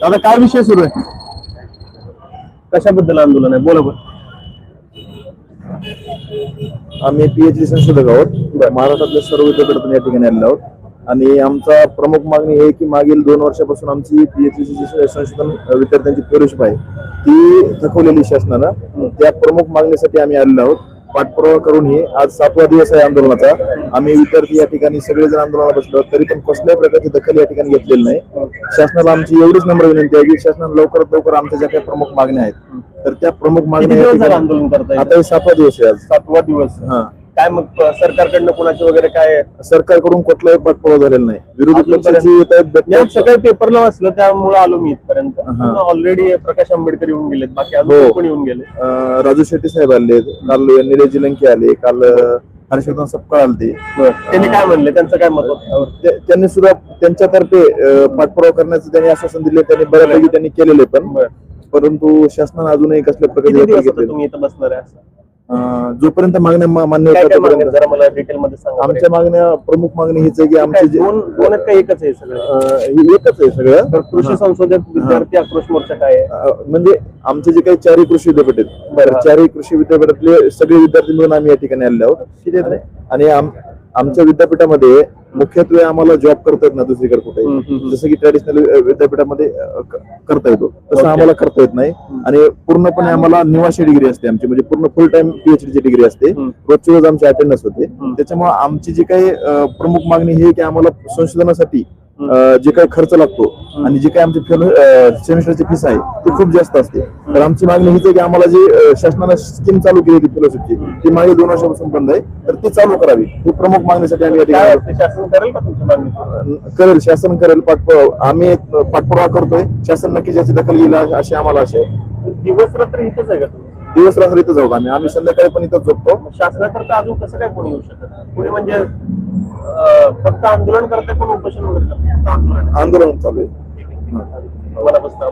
दादा काय विषय सुरू आहे? कशाबद्दल आंदोलन आहे? बोला बरं. आम्ही पीएचडी संशोधक आहोत. महाराष्ट्रातल्या सर्व विद्यापीठातून या ठिकाणी आलेलो आहोत. आणि आमचा प्रमुख मागणी हे आहे की मागील दोन वर्षापासून आमची पीएचडी संशोधन विद्यार्थ्यांची फेलोशिप आहे. ती थकवलेली शासनानं. त्या प्रमुख मागणीसाठी आम्ही आलेलो आहोत. पाठपुरावा करून ही आज सातवा दिवस आहे आंदोलनाचा. आम्ही विद्यार्थी या ठिकाणी सगळेजण आंदोलनाला बसलो. तरी पण कसल्याही प्रकारची दखल या ठिकाणी घेतलेली नाही. शासनाला आमची एवढीच नम्र विनंती आहे की शासनाला लवकरात लवकर आमच्या ज्या काही प्रमुख मागण्या आहेत तर त्या प्रमुख मागण्या आता हे सातवा दिवस आहे आज. सातवा दिवस. हा. काय मग सरकारकडनं कोणाचे वगैरे काय? सरकारकडून कुठलाही पाठपुरावा झालेला नाही. विरोधी पक्षाची मी आज सकाळी पेपरला वाचलं त्यामुळे आलो मी इथपर्यंत. हा. ऑलरेडी प्रकाश आंबेडकर येऊन गेलेत बाकी हो. अजून कोण येऊन गेले? अं, राजू शेट्टी साहेब आले काल निलेश जिलंकी आले काल अं, हर्षवर्धन सपकाळ आले त्यांनी काय म्हणले? त्यांचं काय मत होतं? त्यांनी सुद्धा त्यांच्यातर्फे अं, पाठपुरावा करण्याचं त्यांनी आश्वासन दिले त्यांनी बऱ्यापैकी त्यांनी केलेले पण. बरं. परंतु शासनानं अजूनही कसल्या किती प्रकारे दिवस आता तुम्ही इथं बसणार आहे असं? जोपर्यंत मागण्या मान्य काय होतात काय मागण्या? तोपर्यंत जरा मला डिटेल मध्ये सांगा बरं. आमच्या मागण्या प्रमुख मागणी हीच आहे की काय आमचे जे दोन दोन आहेत का एकच आहे सगळं? अं, हे एकच आहे सगळं. तर कृषी संशोधक विद्यार्थी आक्रोश मोर्चा काय आहे? अं, म्हणजे आमचे जे काही चारही कृषी विद्यापीठ आहेत बरं. तर चारही कृषी विद्यापीठातले सगळे विद्यार्थी मिळून आम्ही या ठिकाणी आलेलो आहोत? आणि आम- आमच्या विद्यापीठामध्ये मुख्यत्वे आम्हाला जॉब करता येत ना दुसरीकडे कुठे. जसं की ट्रॅडिशनल विद्यापीठामध्ये करता येतो तसं. आम्हाला करता येत नाही आणि पूर्णपणे आम्हाला निवासी डिग्री असते आमची म्हणजे पूर्ण फुल टाइम पीएचडी ची डिग्री असते. रोजची रोज आमची अटेंडन्स होते. त्याच्यामुळे आमची जी काही प्रमुख मागणी ही आहे की आम्हाला संशोधनासाठी जे काही खर्च लागतो आणि जे काही आमची सेमिस्टरची फीस आहे ती खूप जास्त असते. तर आमची मागणी हीच आहे की आम्हाला जी शासनानं स्कीम चालू केली होती फेलोशिपची ती मागे दोन वर्षापासून बंद आहे तर ती चालू करावी. ही प्रमुख मागणीसाठी आम्ही करेल शासन करेल पाठपुरावा आम्ही पाठपुरावा करतोय. शासन नक्कीच याची दखल घेईल अशी आम्हाला असे दिवस रात्र इथंच आहे का दिवस रात्र इथं जाऊ आम्ही. आम्ही संध्याकाळी पण इथं झोपतो. शासनाकरता अजून कसं काय कोणी येऊ शकत? कोणी म्हणजे फक्त आंदोलन करते पण उपोषण वगैरे आंदोलन. आंदोलन चालू आहे. मला बसता